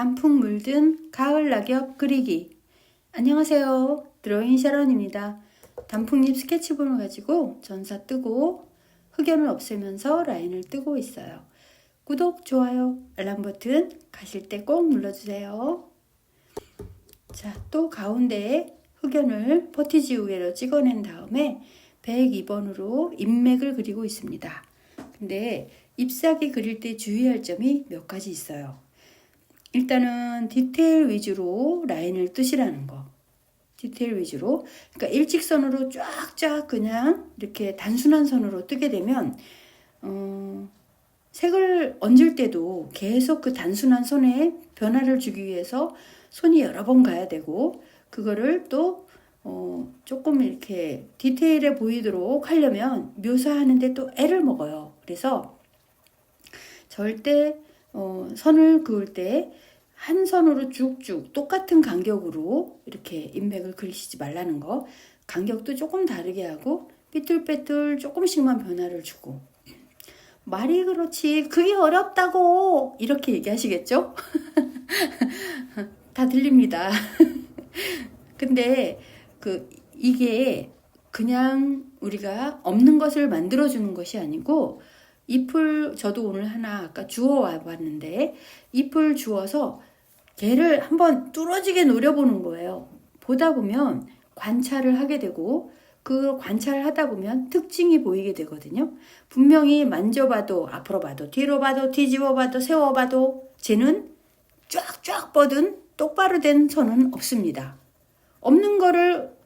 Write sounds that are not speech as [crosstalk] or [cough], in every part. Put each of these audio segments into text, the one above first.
단풍 물든 가을 낙엽 그리기. 안녕하세요. 드로잉 샤론입니다. 단풍잎 스케치본을 가지고 전사 뜨고 흑연을 없애면서 라인을 뜨고 있어요. 구독, 좋아요, 알람 버튼 가실 때 꼭 눌러주세요. 자, 또 가운데에 흑연을 퍼티지 우회로 찍어낸 다음에 102번으로 인맥을 그리고 있습니다. 근데 잎사귀 그릴 때 주의할 점이 몇 가지 있어요. 일단은 디테일 위주로 라인을 뜨시라는 거. 디테일 위주로. 그러니까 일직선으로 쫙쫙 그냥 이렇게 단순한 선으로 뜨게 되면, 어, 색을 얹을 때도 계속 그 단순한 선에 변화를 주기 위해서 손이 여러 번 가야 되고, 그거를 또, 어, 조금 이렇게 디테일해 보이도록 하려면 묘사하는데 또 애를 먹어요. 그래서 절대 어, 선을 그을 때 한 선으로 쭉쭉 똑같은 간격으로 이렇게 인맥을 그리시지 말라는 거. 간격도 조금 다르게 하고 삐뚤빼뚤 조금씩만 변화를 주고. 말이 그렇지 그게 어렵다고 이렇게 얘기하시겠죠? [laughs] 다 들립니다. [laughs] 근데 그 이게 그냥 우리가 없는 것을 만들어 주는 것이 아니고 잎을 저도 오늘 하나 아까 주워 와 봤는데 잎을 주워서 걔를 한번 뚫어지게 노려보는 거예요. 보다 보면 관찰을 하게 되고 그 관찰을 하다 보면 특징이 보이게 되거든요. 분명히 만져봐도 앞으로 봐도 뒤로 봐도 뒤집어 봐도 세워 봐도 쟤는 쫙쫙 뻗은 똑바로 된 선은 없습니다. 없는 거를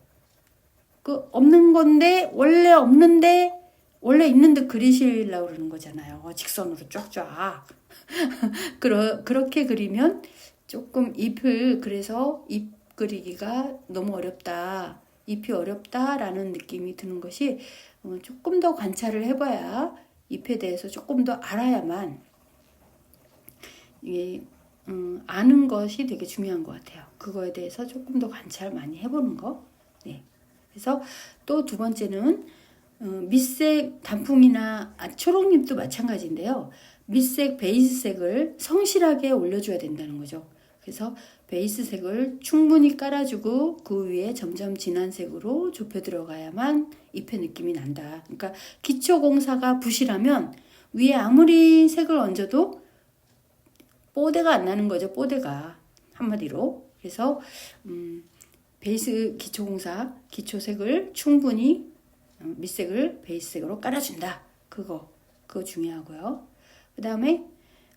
그 없는 건데 원래 없는데 원래 있는 듯 그리시려고 그러는 거잖아요. 직선으로 쫙쫙. [laughs] 그러, 그렇게 그리면 조금 잎을 그래서 잎 그리기가 너무 어렵다. 잎이 어렵다라는 느낌이 드는 것이 어, 조금 더 관찰을 해봐야 잎에 대해서 조금 더 알아야만 이게 음, 아는 것이 되게 중요한 것 같아요. 그거에 대해서 조금 더 관찰 많이 해보는 거. 네. 그래서 또 두 번째는 어, 밑색 단풍이나 아, 초록잎도 마찬가지인데요. 밑색, 베이스색을 성실하게 올려줘야 된다는 거죠. 그래서 베이스색을 충분히 깔아주고 그 위에 점점 진한 색으로 좁혀 들어가야만 잎의 느낌이 난다. 그러니까 기초 공사가 부실하면 위에 아무리 색을 얹어도 뽀대가 안 나는 거죠. 뽀대가 한마디로. 그래서 음, 베이스 기초 공사 기초색을 충분히 어, 밑색을 베이스색으로 깔아준다. 그거 그거 중요하고요. 그 다음에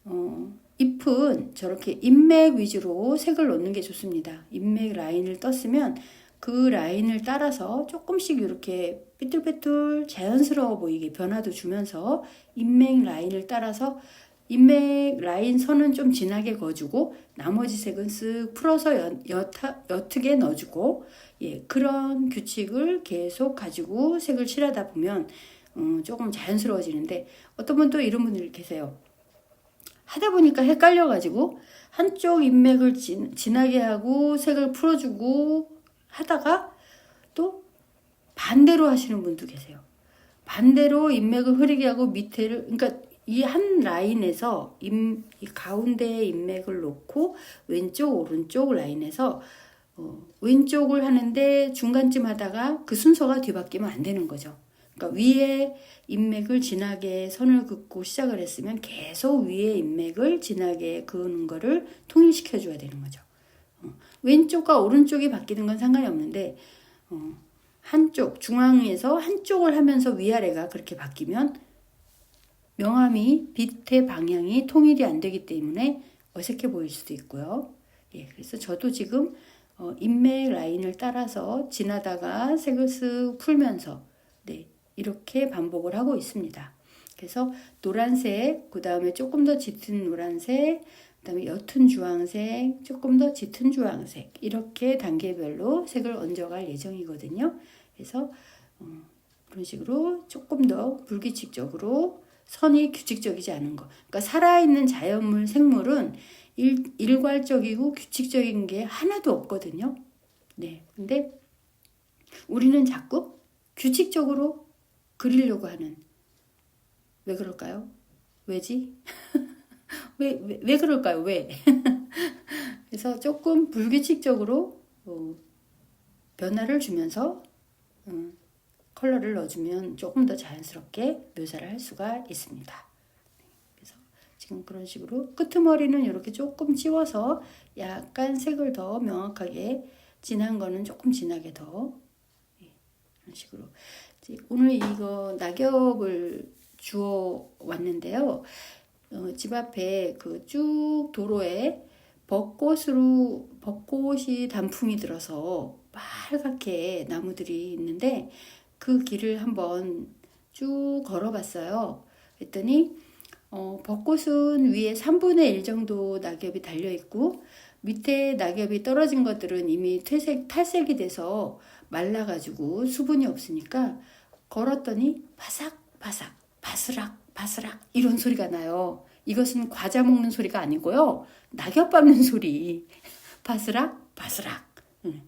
어, 잎은 저렇게 인맥 위주로 색을 넣는 게 좋습니다. 인맥 라인을 떴으면 그 라인을 따라서 조금씩 이렇게 삐뚤빼뚤 자연스러워 보이게 변화도 주면서 인맥 라인을 따라서 인맥 라인 선은 좀 진하게 그어주고 나머지 색은 쓱 풀어서 여, 여타, 옅게 넣어주고 예, 그런 규칙을 계속 가지고 색을 칠하다 보면 음, 조금 자연스러워지는데 어떤 분 또 이런 분들이 계세요. 하다 보니까 헷갈려가지고 한쪽 인맥을 진, 진하게 하고 색을 풀어주고 하다가 또 반대로 하시는 분도 계세요. 반대로 인맥을 흐리게 하고 밑에를 그러니까 이 한 라인에서 임, 이 가운데에 인맥을 놓고 왼쪽 오른쪽 라인에서 어, 왼쪽을 하는데 중간쯤 하다가 그 순서가 뒤바뀌면 안 되는 거죠. 그러니까 위에 인맥을 진하게 선을 긋고 시작을 했으면 계속 위에 인맥을 진하게 그은 거를 통일시켜 줘야 되는 거죠. 어, 왼쪽과 오른쪽이 바뀌는 건 상관이 없는데 어, 한쪽 중앙에서 한쪽을 하면서 위아래가 그렇게 바뀌면 명암이 빛의 방향이 통일이 안 되기 때문에 어색해 보일 수도 있고요. 예, 그래서 저도 지금 어, 인맥 라인을 따라서 지나다가 색을 쓱 풀면서 네, 이렇게 반복을 하고 있습니다. 그래서 노란색, 그 다음에 조금 더 짙은 노란색, 그 다음에 옅은 주황색, 조금 더 짙은 주황색 이렇게 단계별로 색을 얹어갈 예정이거든요. 그래서 어, 그런 식으로 조금 더 불규칙적으로 선이 규칙적이지 않은 거. 그러니까 살아있는 자연물, 생물은 일, 일괄적이고 규칙적인 게 하나도 없거든요. 네. 근데 우리는 자꾸 규칙적으로 그리려고 하는. 왜 그럴까요? 왜지? [laughs] 왜, 왜, 왜 그럴까요? 왜? [laughs] 그래서 조금 불규칙적으로 어, 변화를 주면서 음, 컬러를 넣어주면 조금 더 자연스럽게 묘사를 할 수가 있습니다. 그래서 지금 그런 식으로 끄트머리는 이렇게 조금 찌워서 약간 색을 더 명확하게 진한 거는 조금 진하게 더 예, 이런 식으로 이제 오늘 이거 낙엽을 주워 왔는데요. 어, 집 앞에 그 쭉 도로에 벚꽃으로 벚꽃이 단풍이 들어서 빨갛게 나무들이 있는데 그 길을 한번 쭉 걸어봤어요. 그랬더니 어, 벚꽃은 위에 3분의 1 정도 낙엽이 달려 있고 밑에 낙엽이 떨어진 것들은 이미 퇴색 탈색이 돼서 말라가지고 수분이 없으니까 걸었더니 바삭 바삭 바스락 바스락 이런 소리가 나요. 이것은 과자 먹는 소리가 아니고요. 낙엽 밟는 소리. [laughs] 바스락 바스락. 응.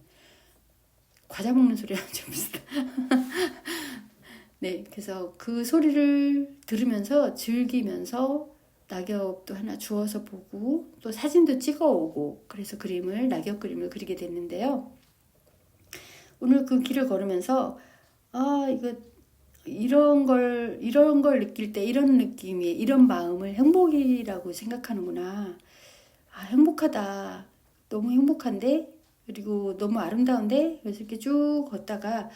과자 먹는 소리랑 [laughs] 좀 비슷해. [laughs] 네, 그래서 그 소리를 들으면서 즐기면서 낙엽도 하나 주워서 보고 또 사진도 찍어 오고 그래서 그림을 낙엽 그림을 그리게 됐는데요. 오늘 그 길을 걸으면서 아 이거 이런 걸 이런 걸 느낄 때 이런 느낌이 이런 마음을 행복이라고 생각하는구나. 아 행복하다. 너무 행복한데 그리고 너무 아름다운데 그래서 이렇게 쭉 걷다가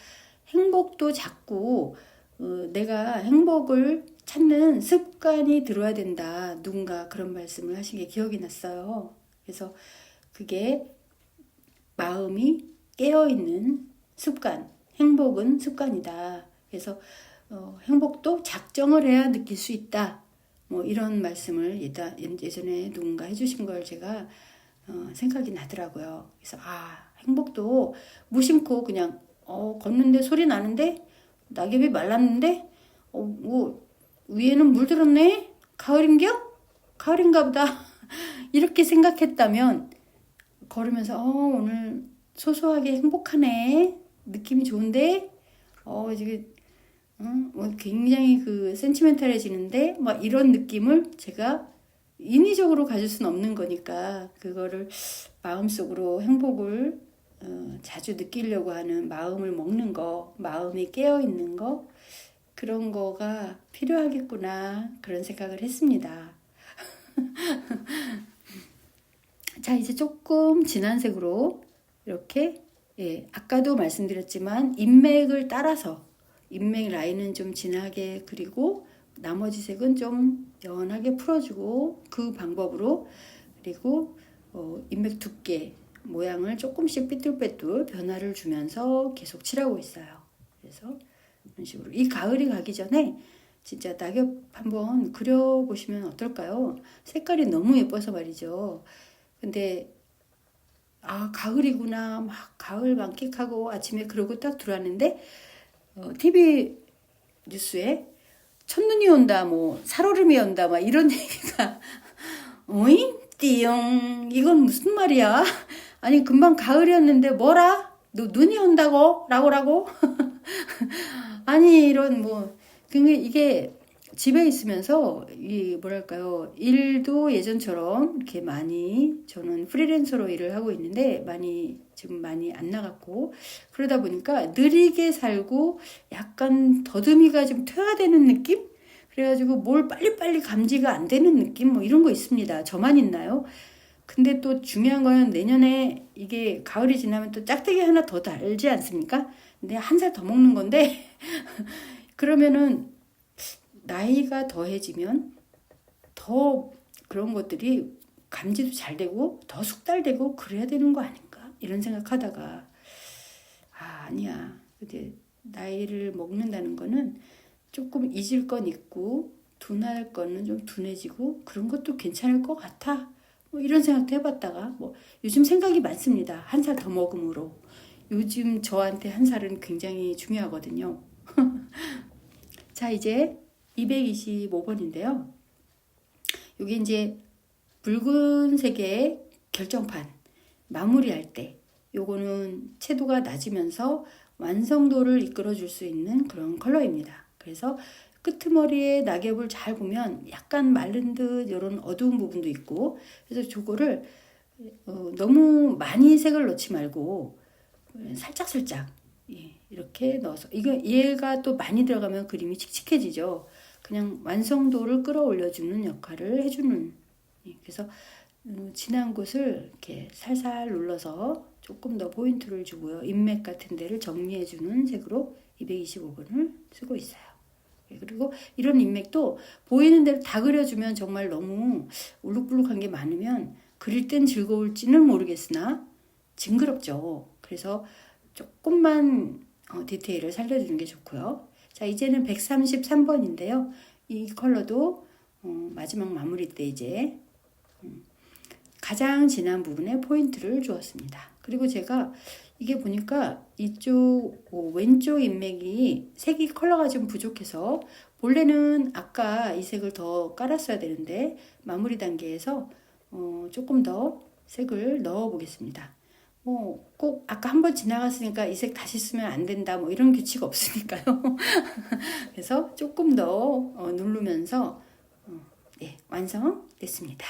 행복도 자꾸 어, 내가 행복을 찾는 습관이 들어야 된다. 누군가 그런 말씀을 하신 게 기억이 났어요. 그래서 그게 마음이 깨어 있는 습관. 행복은 습관이다. 그래서 어, 행복도 작정을 해야 느낄 수 있다. 뭐 이런 말씀을 예전에 누군가 해주신 걸 제가 어, 생각이 나더라고요. 그래서 아 행복도 무심코 그냥 어, 걷는데 소리 나는데 낙엽이 말랐는데 어, 뭐 위에는 물들었네? 가을인겨? 가을인가 보다. [laughs] 이렇게 생각했다면 걸으면서 어, 오늘 소소하게 행복하네. 느낌이 좋은데 어, 이게 어, 뭐 굉장히 그 센치멘탈해지는데 막 이런 느낌을 제가 인위적으로 가질 수는 없는 거니까 그거를 마음속으로 행복을 어, 자주 느끼려고 하는 마음을 먹는 거, 마음이 깨어 있는 거 그런 거가 필요하겠구나 그런 생각을 했습니다. [laughs] 자 이제 조금 진한 색으로 이렇게 예, 아까도 말씀드렸지만 인맥을 따라서 인맥 라인은 좀 진하게 그리고 나머지 색은 좀 연하게 풀어주고 그 방법으로 그리고 어, 인맥 두께 모양을 조금씩 삐뚤빼뚤 변화를 주면서 계속 칠하고 있어요. 그래서 이런 식으로 이 가을이 가기 전에 진짜 낙엽 한번 그려보시면 어떨까요? 색깔이 너무 예뻐서 말이죠. 근데 아 가을이구나 막 가을 만끽하고 아침에 그러고 딱 들어왔는데 어, TV 뉴스에 첫눈이 온다 뭐 살얼음이 온다 막 이런 [laughs] 얘기가 어잉? 띠용. 이건 무슨 말이야? 아니 금방 가을이었는데 뭐라? 너 눈이 온다고? 라고라고? [laughs] 아니 이런 뭐 근데 이게 집에 있으면서 이 뭐랄까요? 일도 예전처럼 이렇게 많이 저는 프리랜서로 일을 하고 있는데 많이 지금 많이 안 나갔고 그러다 보니까 느리게 살고 약간 더듬이가 좀 퇴화되는 느낌? 그래가지고 뭘 빨리빨리 감지가 안 되는 느낌? 뭐 이런 거 있습니다. 저만 있나요? 근데 또 중요한 거는 내년에 이게 가을이 지나면 또 짝대기 하나 더 달지 않습니까? 근데 한 살 더 먹는 건데 [laughs] 그러면은 나이가 더해지면 더 그런 것들이 감지도 잘 되고 더 숙달되고 그래야 되는 거 아닌가? 이런 생각하다가 아 아니야. 근데 나이를 먹는다는 거는 조금 잊을 건 있고 둔할 거는 좀 둔해지고 그런 것도 괜찮을 것 같아. 뭐 이런 생각도 해봤다가 뭐 요즘 생각이 많습니다. 한 살 더 먹음으로. 요즘 저한테 한 살은 굉장히 중요하거든요. [laughs] 자 이제 225번인데요. 여기 이제 붉은색의 결정판 마무리할 때 요거는 채도가 낮으면서 완성도를 이끌어 줄 수 있는 그런 컬러입니다. 그래서 끄트머리에 낙엽을 잘 보면 약간 마른 듯 이런 어두운 부분도 있고 그래서 저거를 어, 너무 많이 색을 넣지 말고 살짝 살짝 예, 이렇게 넣어서 이거 얘가 또 많이 들어가면 그림이 칙칙해지죠. 그냥 완성도를 끌어올려주는 역할을 해주는 예, 그래서 음, 진한 곳을 이렇게 살살 눌러서 조금 더 포인트를 주고요. 인맥 같은 데를 정리해주는 색으로 225번을 쓰고 있어요. 예, 그리고 이런 인맥도 보이는 대로 다 그려주면 정말 너무 울룩불룩한 게 많으면 그릴 땐 즐거울지는 모르겠으나 징그럽죠. 그래서 조금만 어, 디테일을 살려주는 게 좋고요. 자, 이제는 133번인데요. 이 컬러도 어, 마지막 마무리 때 이제 음, 가장 진한 부분에 포인트를 주었습니다. 그리고 제가 이게 보니까 이쪽 어, 왼쪽 인맥이 색이 컬러가 좀 부족해서 본래는 아까 이 색을 더 깔았어야 되는데 마무리 단계에서 어, 조금 더 색을 넣어 보겠습니다. 뭐 꼭 아까 한 번 지나갔으니까 이 색 다시 쓰면 안 된다 뭐 이런 규칙 없으니까요. [laughs] 그래서 조금 더 어, 누르면서 어, 네, 완성됐습니다.